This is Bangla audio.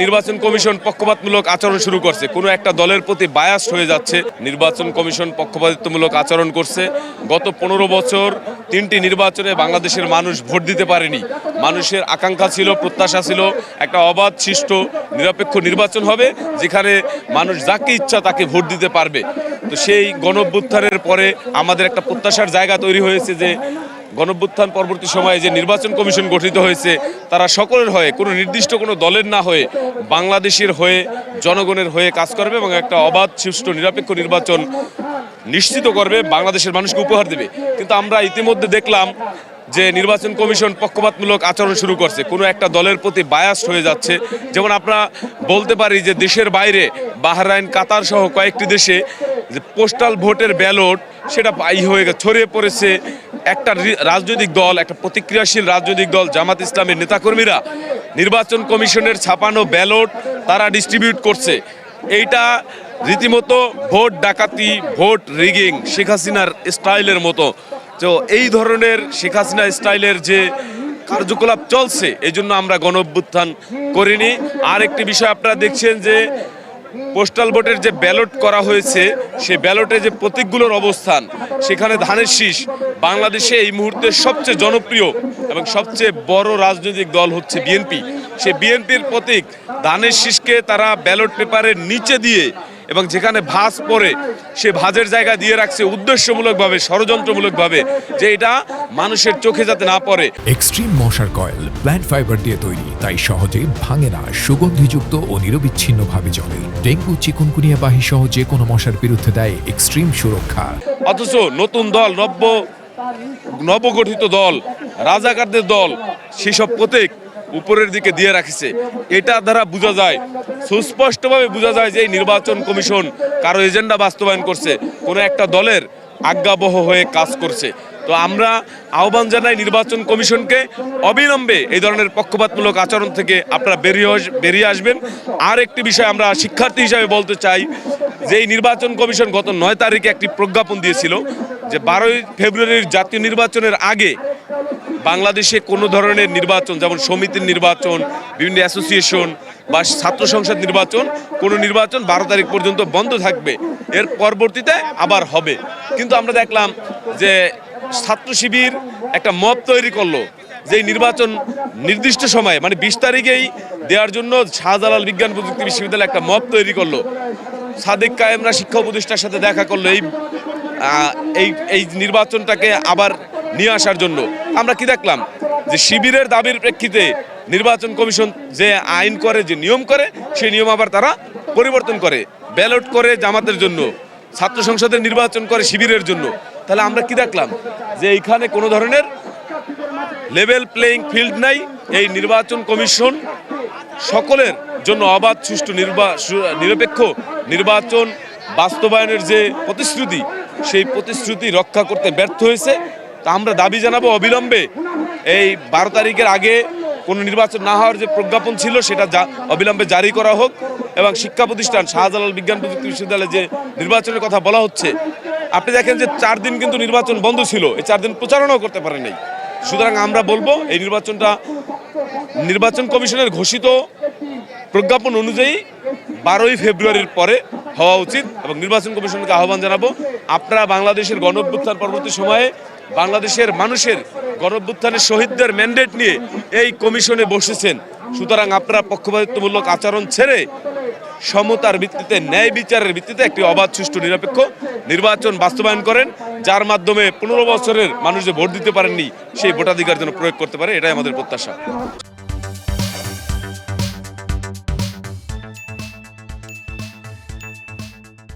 নির্বাচন কমিশন পক্ষপাতমূলক আচরণ শুরু করছে। কোনো একটা দলের প্রতি বায়াস হয়ে যাচ্ছে। নির্বাচন কমিশন পক্ষপাতিত্বমূলক আচরণ করছে। গত পনেরো বছর তিনটি নির্বাচনে বাংলাদেশের মানুষ ভোট দিতে পারেনি। মানুষের আকাঙ্ক্ষা ছিল, প্রত্যাশা ছিল, একটা অবাধ সৃষ্ট নিরপেক্ষ নির্বাচন হবে, যেখানে মানুষ যাকে ইচ্ছা তাকে ভোট দিতে পারবে। তো সেই গণভ্যুত্থানের পরে আমাদের একটা প্রত্যাশার জায়গা তৈরি হয়েছে যে গণভ্যুত্থান পরবর্তী সময়ে যে নির্বাচন কমিশন গঠিত হয়েছে, তারা সকলের হয়ে, কোনো নির্দিষ্ট কোনো দলের না হয়ে, বাংলাদেশের হয়ে, জনগণের হয়ে কাজ করবে এবং একটা অবাধ, সুষ্ঠু, নিরপেক্ষ নির্বাচন নিশ্চিত করবে, বাংলাদেশের মানুষকে উপহার দেবে। কিন্তু আমরা ইতিমধ্যে দেখলাম যে নির্বাচন কমিশন পক্ষপাতমূলক আচরণ শুরু করছে। কোনো একটা দলের প্রতি বায়াস হয়ে যাচ্ছে। যেমন আমরা বলতে পারি যে দেশের বাইরে, বাহরাইন, কাতার সহ কয়েকটি দেশে যে পোস্টাল ভোটের ব্যালট সেটা পাই হয়ে ছড়িয়ে পড়েছে। একটা রাজনৈতিক দল, একটা প্রতিক্রিয়াশীল রাজনৈতিক দল, জামাত ইসলামের নেতাকর্মীরা নির্বাচন কমিশনের ছাপানো ব্যালট তারা ডিস্ট্রিবিউট করছে। এইটা রীতিমতো ভোট ডাকাতি, ভোট রিগিং শেখ হাসিনার স্টাইলের মতো। তো এই ধরনের শেখ হাসিনা স্টাইলের যে কার্যকলাপ চলছে এই জন্য আমরা গণ অভ্যুত্থান করিনি। আর একটি বিষয় আপনারা দেখছেন যে পোস্টাল ভোটের যে ব্যালট করা হয়েছে সেই ব্যালটে যে প্রতীকগুলোর অবস্থান, সেখানে ধানের শীষ বাংলাদেশে এই মুহূর্তে সবচেয়ে জনপ্রিয় এবং সবচেয়ে বড় রাজনৈতিক দল হচ্ছে বিএনপি। সে বিএনপির প্রতীক ধানের শীষকে তারা ব্যালট পেপারের নিচে দিয়ে এবং যেখানে ভাঁজ পরে সে ভাঁজের জায়গা দিয়ে রাখছে উদ্দেশ্যমূলকভাবে ষড়যন্ত্রমূলকভাবে যে এটা মানুষের চোখে যাতে না পড়ে। এক্সট্রিম মশার কয়েল প্ল্যান্ট ফাইবার দিয়ে তৈরি তাই সহজে ভাঙে না সুগন্ধিযুক্ত ও নিরবিচ্ছিন্নভাবে চলে ডেঙ্গু চিকুনকুনিয়া বাহি সহ যে কোনো মশার বিরুদ্ধে দেয় এক্সট্রিম সুরক্ষা। অথচ নতুন দল নব্য নবগঠিত দল, রাজাকারদের দল, সেসব প্রতীক উপরের দিকে দিয়ে রাখছে। এটা দ্বারা বোঝা যায়, সুস্পষ্টভাবে বোঝা যায় যে এই নির্বাচন কমিশন কারও এজেন্ডা বাস্তবায়ন করছে, কোনো একটা দলের আজ্ঞাবহ হয়ে কাজ করছে। তো আমরা আহ্বান জানাই নির্বাচন কমিশনকে, অবিলম্বে এই ধরনের পক্ষপাতমূলক আচরণ থেকে আপনারা বেরিয়ে বেরিয়ে আসবেন। আর একটি বিষয় আমরা শিক্ষার্থী হিসাবে বলতে চাই যে এই নির্বাচন কমিশন গত নয় তারিখে একটি প্রজ্ঞাপন দিয়েছিল যে বারোই ফেব্রুয়ারির জাতীয় নির্বাচনের আগে বাংলাদেশে কোনো ধরনের নির্বাচন, যেমন সমিতির নির্বাচন, বিভিন্ন অ্যাসোসিয়েশন বা ছাত্র সংসদ নির্বাচন, কোনো নির্বাচন বারো তারিখ পর্যন্ত বন্ধ থাকবে। এর পরবর্তীতে আবার হবে। কিন্তু আমরা দেখলাম যে ছাত্র শিবির একটা মত তৈরি করল যে নির্বাচন নির্দিষ্ট সময়ে মানে বিশ তারিখেই দেওয়ার জন্য শাহজালাল বিজ্ঞান প্রযুক্তি বিশ্ববিদ্যালয় একটা মত তৈরি করল। সাদেক কায়েমরা শিক্ষা উপদেষ্টার সাথে দেখা করল এই এই এই নির্বাচনটাকে আবার নিয়ে আসার জন্য। আমরা কি দেখলাম? যে শিবিরের দাবির প্রেক্ষিতে নির্বাচন কমিশন যে আইন করে, যে নিয়ম করে, সেই নিয়ম আবার তারা পরিবর্তন করে, ব্যালট করে জামাতের জন্য, ছাত্র সংসদের নির্বাচন করে শিবিরের জন্য। তাহলে আমরা কি দেখলাম? যে এইখানে কোনো ধরনের লেভেল প্লেইং ফিল্ড নাই। এই নির্বাচন কমিশন সকলের জন্য অবাধ, সুষ্ঠু নিরপেক্ষ নির্বাচন বাস্তবায়নের যে প্রতিশ্রুতি, সেই প্রতিশ্রুতি রক্ষা করতে ব্যর্থ হয়েছে। তা আমরা দাবি জানাব অবিলম্বে এই বারো তারিখের আগে কোনো নির্বাচন না হওয়ার যে প্রজ্ঞাপন ছিল, সেটা অবিলম্বে জারি করা হোক এবং শিক্ষা প্রতিষ্ঠান শাহজালাল বিজ্ঞান প্রযুক্তি বিশ্ববিদ্যালয়ে যে নির্বাচনের কথা বলা হচ্ছে, আপনি দেখেন যে চার দিন কিন্তু নির্বাচন বন্ধ ছিল। এই চার দিন প্রচারণাও করতে পারে নাই সুতরাং আমরা বলব, এই নির্বাচনটা নির্বাচন কমিশনের ঘোষিত প্রজ্ঞাপন অনুযায়ী বারোই ফেব্রুয়ারির পরে হওয়া উচিত এবং নির্বাচন কমিশনকে আহ্বান জানাব। আপনারা বাংলাদেশের গণঅভ্যুত্থান পরবর্তী সময়ে বাংলাদেশের মানুষের গণঅভ্যুত্থানের শহীদদের ম্যান্ডেট নিয়ে এই কমিশনে বসেছেন। সুতরাং আপনারা পক্ষপাতিত্বমূলক আচরণ ছেড়ে সমতার ভিত্তিতে, ন্যায় বিচারের ভিত্তিতে একটি অবাধ, সুষ্ঠু, নিরপেক্ষ নির্বাচন বাস্তবায়ন করেন, যার মাধ্যমে পনেরো বছরের মানুষ যে ভোট দিতে পারেননি, সেই ভোটাধিকার যেন প্রয়োগ করতে পারে, এটাই আমাদের প্রত্যাশা।